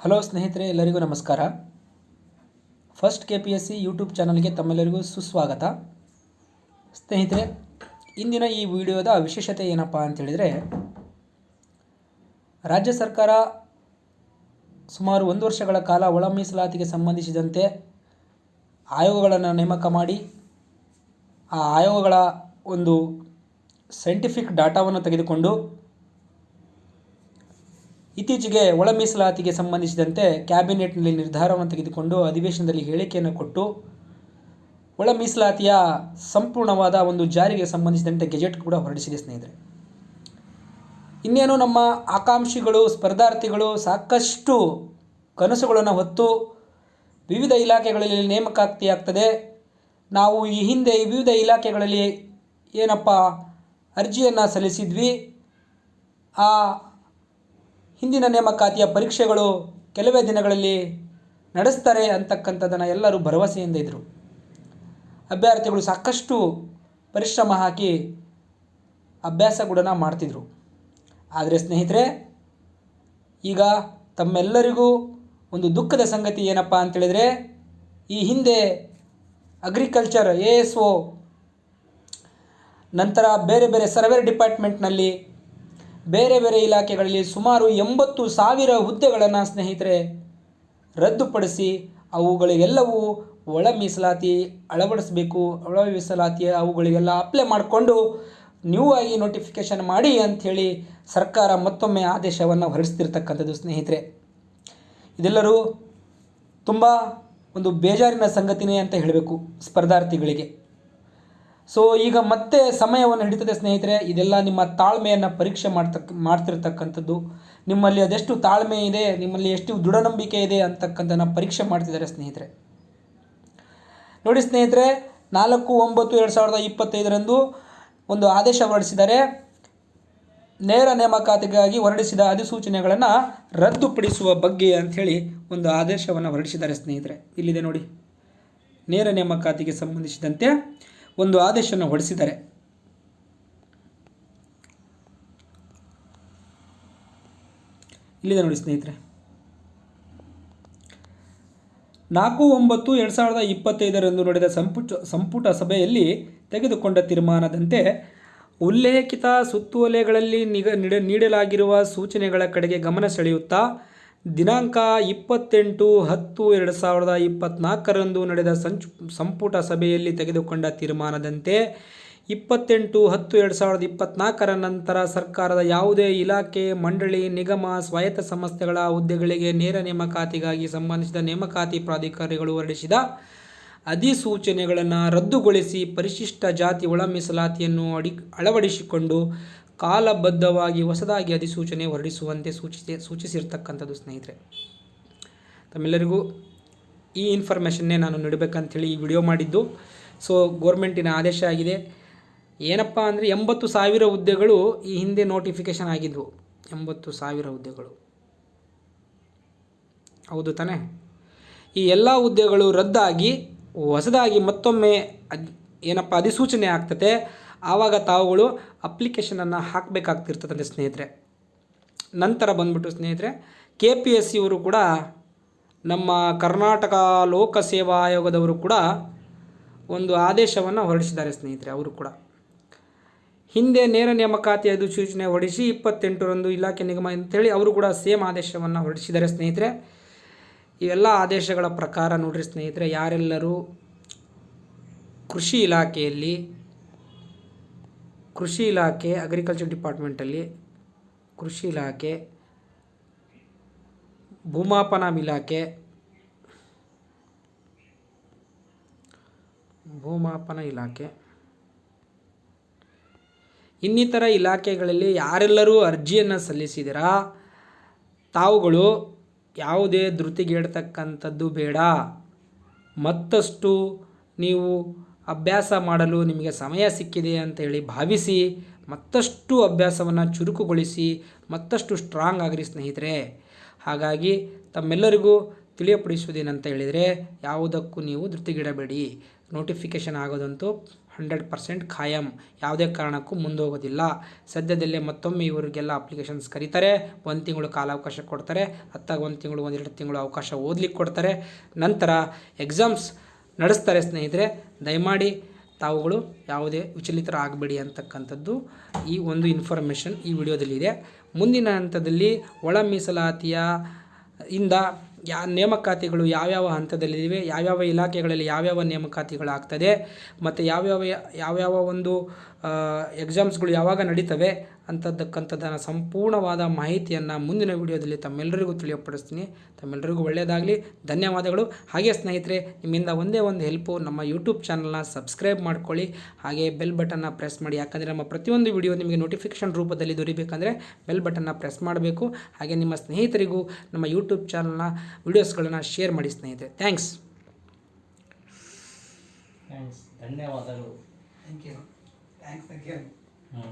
Hello ಸ್ನೇಹಿತರೆ, ಎಲ್ಲರಿಗೂ ನಮಸ್ಕಾರ. First K P S C YouTube ಚಾನಲ್ಗೆ ತಮ್ಮೆಲ್ಲರಿಗೂ ಸುಸ್ವಾಗತ. ಸ್ನೇಹಿತರೆ, ಇಂದಿನ ಈ ವಿಡಿಯೋದ ವಿಶೇಷತೆ ಏನಪ್ಪ ಅಂತೇಳಿದರೆ, ರಾಜ್ಯ ಸರ್ಕಾರ ಸುಮಾರು ಒಂದು ವರ್ಷಗಳ ಕಾಲ ಒಳ ಮೀಸಲಾತಿಗೆ ಸಂಬಂಧಿಸಿದಂತೆ ಆಯೋಗಗಳನ್ನು ನೇಮಕ ಮಾಡಿ, ಆ ಆಯೋಗಗಳ ಒಂದು ಸೈಂಟಿಫಿಕ್ ಡಾಟಾವನ್ನು ತೆಗೆದುಕೊಂಡು ಇತ್ತೀಚೆಗೆ ಒಳ ಮೀಸಲಾತಿಗೆ ಸಂಬಂಧಿಸಿದಂತೆ ಕ್ಯಾಬಿನೆಟ್ನಲ್ಲಿ ನಿರ್ಧಾರವನ್ನು ತೆಗೆದುಕೊಂಡು ಅಧಿವೇಶನದಲ್ಲಿ ಹೇಳಿಕೆಯನ್ನು ಕೊಟ್ಟು, ಒಳ ಮೀಸಲಾತಿಯ ಸಂಪೂರ್ಣವಾದ ಒಂದು ಜಾರಿಗೆ ಸಂಬಂಧಿಸಿದಂತೆ ಗೆಜೆಟ್ ಕೂಡ ಹೊರಡಿಸಿದೆ ಸ್ನೇಹಿತರೆ. ಇನ್ನೇನು ನಮ್ಮ ಆಕಾಂಕ್ಷಿಗಳು, ಸ್ಪರ್ಧಾರ್ಥಿಗಳು ಸಾಕಷ್ಟು ಕನಸುಗಳನ್ನು ಹೊತ್ತು ವಿವಿಧ ಇಲಾಖೆಗಳಲ್ಲಿ ನೇಮಕಾತಿ ಆಗ್ತದೆ ನಾವು ಈ ಹಿಂದೆ ವಿವಿಧ ಇಲಾಖೆಗಳಲ್ಲಿ ಏನಪ್ಪ ಅರ್ಜಿಯನ್ನು ಸಲ್ಲಿಸಿದ್ವಿ. ಆ ಹಿಂದಿನ ನೇಮಕಾತಿಯ ಪರೀಕ್ಷೆಗಳು ಕೆಲವೇ ದಿನಗಳಲ್ಲಿ ನಡೆಸ್ತಾರೆ ಅಂತಕ್ಕಂಥದ್ದನ್ನು ಎಲ್ಲರೂ ಭರವಸೆಯಿಂದ ಇದ್ದರು ಅಭ್ಯರ್ಥಿಗಳು ಸಾಕಷ್ಟು ಪರಿಶ್ರಮ ಹಾಕಿ ಅಭ್ಯಾಸ ಕೂಡ ಮಾಡ್ತಿದ್ರು. ಆದರೆ ಸ್ನೇಹಿತರೆ, ಈಗ ತಮ್ಮೆಲ್ಲರಿಗೂ ಒಂದು ದುಃಖದ ಸಂಗತಿ ಏನಪ್ಪ ಅಂತೇಳಿದರೆ ಈ ಹಿಂದೆ ಅಗ್ರಿಕಲ್ಚರ್ ಎ ಎಸ್ ಒ ನಂತರ ಬೇರೆ ಬೇರೆ ಸರ್ವೇರ್ ಡಿಪಾರ್ಟ್ಮೆಂಟ್ನಲ್ಲಿ ಬೇರೆ ಬೇರೆ ಇಲಾಖೆಗಳಲ್ಲಿ ಸುಮಾರು ಎಂಬತ್ತು ಸಾವಿರ ಹುದ್ದೆಗಳನ್ನು ಸ್ನೇಹಿತರೆ ರದ್ದುಪಡಿಸಿ ಅವುಗಳಿಗೆಲ್ಲವೂ ಒಳ ಮೀಸಲಾತಿ, ಅಳವಡಿಸಬೇಕು, ಒಳ ಮೀಸಲಾತಿ ಅವುಗಳಿಗೆಲ್ಲ ಅಪ್ಲೈ ಮಾಡಿಕೊಂಡು ನ್ಯೂ ಆಗಿ ನೋಟಿಫಿಕೇಷನ್ ಮಾಡಿ ಅಂಥೇಳಿ ಸರ್ಕಾರ ಮತ್ತೊಮ್ಮೆ ಆದೇಶವನ್ನು ಹೊರಡಿಸ್ತಿರ್ತಕ್ಕಂಥದ್ದು ಸ್ನೇಹಿತರೆ. ಇದೆಲ್ಲರೂ ತುಂಬ ಒಂದು ಬೇಜಾರಿನ ಸಂಗತಿನೇ ಅಂತ ಹೇಳಬೇಕು ಸ್ಪರ್ಧಾರ್ಥಿಗಳಿಗೆ. ಸೊ ಈಗ ಮತ್ತೆ ಸಮಯವನ್ನು ಹಿಡಿತದೆ ಸ್ನೇಹಿತರೆ, ಇದೆಲ್ಲ ನಿಮ್ಮ ತಾಳ್ಮೆಯನ್ನು ಪರೀಕ್ಷೆ ಮಾಡ್ತಕ್ಕ ಮಾಡ್ತಿರ್ತಕ್ಕಂಥದ್ದು. ನಿಮ್ಮಲ್ಲಿ ಅದೆಷ್ಟು ತಾಳ್ಮೆ ಇದೆ, ನಿಮ್ಮಲ್ಲಿ ಎಷ್ಟು ದೃಢನಂಬಿಕೆ ಇದೆ ಅಂತಕ್ಕಂಥದ್ದನ್ನು ಪರೀಕ್ಷೆ ಮಾಡ್ತಿದ್ದಾರೆ ಸ್ನೇಹಿತರೆ. ನೋಡಿ ಸ್ನೇಹಿತರೆ, ನಾಲ್ಕು, ಒಂಬತ್ತು, ಎರಡು ಸಾವಿರದ ಇಪ್ಪತ್ತೈದರಂದು ಒಂದು ಆದೇಶ ಹೊರಡಿಸಿದ್ದಾರೆ ನೇರ ನೇಮಕಾತಿಗಾಗಿ ಹೊರಡಿಸಿದ ಅಧಿಸೂಚನೆಗಳನ್ನು ರದ್ದುಪಡಿಸುವ ಬಗ್ಗೆ ಅಂಥೇಳಿ ಒಂದು ಆದೇಶವನ್ನು ಹೊರಡಿಸಿದ್ದಾರೆ ಸ್ನೇಹಿತರೆ. ಇಲ್ಲಿದೆ ನೋಡಿ. ನೇರ ನೇಮಕಾತಿಗೆ ಸಂಬಂಧಿಸಿದಂತೆ ಒಂದು ಆದೇಶವನ್ನು ಹೊರಡಿಸಿದ್ದಾರೆ. ಇಲ್ಲಿದೆ ನೋಡಿ ಸ್ನೇಹಿತರೆ. ನಾಲ್ಕು ಒಂಬತ್ತು ಎರಡು ಸಾವಿರದ ಇಪ್ಪತ್ತೈದರಂದು ನಡೆದ ಸಂಪುಟ ಸಂಪುಟ ಸಭೆಯಲ್ಲಿ ತೆಗೆದುಕೊಂಡ ತೀರ್ಮಾನದಂತೆ ಉಲ್ಲೇಖಿತ ಸುತ್ತೋಲೆಗಳಲ್ಲಿ ನಿಗ, ನೀಡ, ನೀಡಲಾಗಿರುವ ಸೂಚನೆಗಳ ಕಡೆಗೆ ಗಮನ ಸೆಳೆಯುತ್ತಾ ದಿನಾಂಕ ಇಪ್ಪತ್ತೆಂಟು ಹತ್ತು ಎರಡು ಸಾವಿರದ ಇಪ್ಪತ್ತ್ನಾಲ್ಕರಂದು ನಡೆದ ಸಂಚು ಸಂಪುಟ ಸಭೆಯಲ್ಲಿ ತೆಗೆದುಕೊಂಡ ತೀರ್ಮಾನದಂತೆ ಇಪ್ಪತ್ತೆಂಟು ಹತ್ತು ಎರಡು ಸಾವಿರದ ಇಪ್ಪತ್ತ್ನಾಲ್ಕರ ನಂತರ ಸರ್ಕಾರದ ಯಾವುದೇ ಇಲಾಖೆ, ಮಂಡಳಿ, ನಿಗಮ, ಸ್ವಾಯತ್ತ ಸಂಸ್ಥೆಗಳ ಹುದ್ದೆಗಳಿಗೆ ನೇರ ನೇಮಕಾತಿಗಾಗಿ ಸಂಬಂಧಿಸಿದ ನೇಮಕಾತಿ ಪ್ರಾಧಿಕಾರಿಗಳು ಹೊರಡಿಸಿದ ಅಧಿಸೂಚನೆಗಳನ್ನು ರದ್ದುಗೊಳಿಸಿ ಪರಿಶಿಷ್ಟ ಜಾತಿ ಒಳ ಮೀಸಲಾತಿಯನ್ನು ಅಡಿ ಅಳವಡಿಸಿಕೊಂಡು ಕಾಲಬದ್ಧವಾಗಿ ಹೊಸದಾಗಿ ಅಧಿಸೂಚನೆ ಹೊರಡಿಸುವಂತೆ ಸೂಚಿಸಿ, ಸೂಚಿಸಿರ್ತಕ್ಕಂಥದ್ದು ಸ್ನೇಹಿತರೆ. ತಮ್ಮೆಲ್ಲರಿಗೂ ಈ ಇನ್ಫಾರ್ಮೇಷನ್ನೇ ನಾನು ನೀಡಬೇಕಂಥೇಳಿ ಈ ವಿಡಿಯೋ ಮಾಡಿದ್ದು. ಸೊ ಗೋರ್ಮೆಂಟಿನ ಆದೇಶ ಆಗಿದೆ. ಏನಪ್ಪ ಅಂದರೆ ಎಂಬತ್ತು ಸಾವಿರ ಹುದ್ದೆಗಳು ಈ ಹಿಂದೆ ನೋಟಿಫಿಕೇಷನ್ ಆಗಿದ್ವು. ಎಂಬತ್ತು ಸಾವಿರ ಹುದ್ದೆಗಳು. ಹೌದು ತಾನೇ? ಈ ಎಲ್ಲ ಹುದ್ದೆಗಳು ರದ್ದಾಗಿ, ಹೊಸದಾಗಿ ಮತ್ತೊಮ್ಮೆ ಅದ್ ಏನಪ್ಪ ಅಧಿಸೂಚನೆ ಆಗ್ತದೆ ಆವಾಗ ತಾವುಗಳು ಅಪ್ಲಿಕೇಶನನ್ನು ಹಾಕಬೇಕಾಗ್ತಿರ್ತದಂತೆ ಸ್ನೇಹಿತರೆ. ನಂತರ ಬಂದ್ಬಿಟ್ಟು ಸ್ನೇಹಿತರೆ ಕೆ ಪಿ ಎಸ್ ಸಿಯವರು ಕೂಡ ನಮ್ಮ ಕರ್ನಾಟಕ ಲೋಕಸೇವಾ ಆಯೋಗದವರು ಕೂಡ ಒಂದು ಆದೇಶವನ್ನು ಹೊರಡಿಸಿದ್ದಾರೆ ಸ್ನೇಹಿತರೆ ಅವರು ಕೂಡ. ಹಿಂದೆ ನೇರ ನೇಮಕಾತಿ ಅಧಿಸೂಚನೆ ಹೊರಡಿಸಿ ಇಪ್ಪತ್ತೆಂಟರಂದು ಇಲಾಖೆ ನಿಗಮ ಅಂತೇಳಿ ಅವರು ಕೂಡ ಸೇಮ್ ಆದೇಶವನ್ನು ಹೊರಡಿಸಿದ್ದಾರೆ ಸ್ನೇಹಿತರೆ. ಇವೆಲ್ಲ ಆದೇಶಗಳ ಪ್ರಕಾರ ನೋಡ್ರಿ ಸ್ನೇಹಿತರೆ, ಯಾರೆಲ್ಲರೂ ಕೃಷಿ ಇಲಾಖೆಯಲ್ಲಿ ಕೃಷಿ ಇಲಾಖೆ ಅಗ್ರಿಕಲ್ಚರ್ ಡಿಪಾರ್ಟ್ಮೆಂಟಲ್ಲಿ ಕೃಷಿ ಇಲಾಖೆ ಭೂಮಾಪನ ಇಲಾಖೆ ಭೂಮಾಪನ ಇಲಾಖೆ. ಇನ್ನಿತರ ಇಲಾಖೆಗಳಲ್ಲಿ ಯಾರೆಲ್ಲರೂ ಅರ್ಜಿಯನ್ನು ಸಲ್ಲಿಸಿದಿರಾ? ತಾವುಗಳು ಯಾವುದೇ ಧೃತಿಗೆಡ್ತಕ್ಕಂಥದ್ದು ಬೇಡ. ಮತ್ತಷ್ಟು ನೀವು ಅಭ್ಯಾಸ ಮಾಡಲು ನಿಮಗೆ ಸಮಯ ಸಿಕ್ಕಿದೆ ಅಂತ ಹೇಳಿ ಭಾವಿಸಿ ಮತ್ತಷ್ಟು ಅಭ್ಯಾಸವನ್ನು ಚುರುಕುಗೊಳಿಸಿ ಮತ್ತಷ್ಟು ಸ್ಟ್ರಾಂಗ್ ಆಗಿರಿ ಸ್ನೇಹಿತರೆ. ಹಾಗಾಗಿ ತಮ್ಮೆಲ್ಲರಿಗೂ ತಿಳಿಯಪಡಿಸುವುದೇನಂತ ಹೇಳಿದರೆ ಯಾವುದಕ್ಕೂ ನೀವು ಧೃತಿಗಿಡಬೇಡಿ. ನೋಟಿಫಿಕೇಷನ್ ಆಗೋದಂತೂ ಹಂಡ್ರೆಡ್ ಪರ್ಸೆಂಟ್ ಖಾಯಂ. ಯಾವುದೇ ಕಾರಣಕ್ಕೂ ಮುಂದೋಗೋದಿಲ್ಲ. ಸದ್ಯದಲ್ಲೇ ಮತ್ತೊಮ್ಮೆ ಇವರಿಗೆಲ್ಲ ಅಪ್ಲಿಕೇಶನ್ಸ್ ಕರೀತಾರೆ. ಒಂದು ತಿಂಗಳು ಕಾಲಾವಕಾಶ ಕೊಡ್ತಾರೆ. ಹತ್ತಾಗ ಒಂದು ತಿಂಗಳು ಒಂದೆರಡು ತಿಂಗಳು ಅವಕಾಶ ಓದಲಿಕ್ಕೆ ಕೊಡ್ತಾರೆ. ನಂತರ ಎಕ್ಸಾಮ್ಸ್ ನಡೆಸ್ತಾರೆ ಸ್ನೇಹಿತರೆ, ದಯಮಾಡಿ ತಾವುಗಳು ಯಾವುದೇ ವಿಚಲಿತರಾಗಬೇಡಿ ಅಂತಕ್ಕಂಥದ್ದು ಈ ಒಂದು ಇನ್ಫಾರ್ಮೇಷನ್ ಈ ವಿಡಿಯೋದಲ್ಲಿದೆ. ಮುಂದಿನ ಹಂತದಲ್ಲಿ ಒಳ ಮೀಸಲಾತಿಯ ಇಂದ ಯಾ ನೇಮಕಾತಿಗಳು ಯಾವ್ಯಾವ ಹಂತದಲ್ಲಿವೆ, ಯಾವ್ಯಾವ ಇಲಾಖೆಗಳಲ್ಲಿ ಯಾವ್ಯಾವ ನೇಮಕಾತಿಗಳಾಗ್ತದೆ, ಮತ್ತು ಯಾವ್ಯಾವ ಯಾವ್ಯಾವ ಒಂದು ಎಕ್ಸಾಮ್ಸ್ಗಳು ಯಾವಾಗ ನಡೀತವೆ ಅಂತಕ್ಕಂಥದ್ದನ್ನು ಸಂಪೂರ್ಣವಾದ ಮಾಹಿತಿಯನ್ನು ಮುಂದಿನ ವಿಡಿಯೋದಲ್ಲಿ ತಮ್ಮೆಲ್ಲರಿಗೂ ತಿಳಿಯಪಡಿಸ್ತೀನಿ. ತಮ್ಮೆಲ್ಲರಿಗೂ ಒಳ್ಳೆಯದಾಗಲಿ. ಧನ್ಯವಾದಗಳು. ಹಾಗೆ ಸ್ನೇಹಿತರೆ ನಿಮ್ಮಿಂದ ಒಂದೇ ಒಂದು ಹೆಲ್ಪು ನಮ್ಮ ಯೂಟ್ಯೂಬ್ ಚಾನಲ್ನ ಸಬ್ಸ್ಕ್ರೈಬ್ ಮಾಡ್ಕೊಳ್ಳಿ. ಹಾಗೆ ಬೆಲ್ ಬಟನ್ನ ಪ್ರೆಸ್ ಮಾಡಿ. ಯಾಕಂದರೆ ನಮ್ಮ ಪ್ರತಿಯೊಂದು ವಿಡಿಯೋ ನಿಮಗೆ ನೋಟಿಫಿಕೇಷನ್ ರೂಪದಲ್ಲಿ ದೊರಿಬೇಕಂದರೆ ಬೆಲ್ ಬಟನ್ನ ಪ್ರೆಸ್ ಮಾಡಬೇಕು. ಹಾಗೆ ನಿಮ್ಮ ಸ್ನೇಹಿತರಿಗೂ ನಮ್ಮ ಯೂಟ್ಯೂಬ್ ಚಾನಲ್ನ ವಿಡಿಯೋಸ್ಗಳನ್ನು ಶೇರ್ ಮಾಡಿ ಸ್ನೇಹಿತರೆ. ಥ್ಯಾಂಕ್ಸ್ ಥ್ಯಾಂಕ್ಸ್ ಧನ್ಯವಾದಗಳು. ಥ್ಯಾಂಕ್ ಯು ಥ್ಯಾಂಕ್ಸ್ ಅಗೇನ್ ಹ್ಞೂ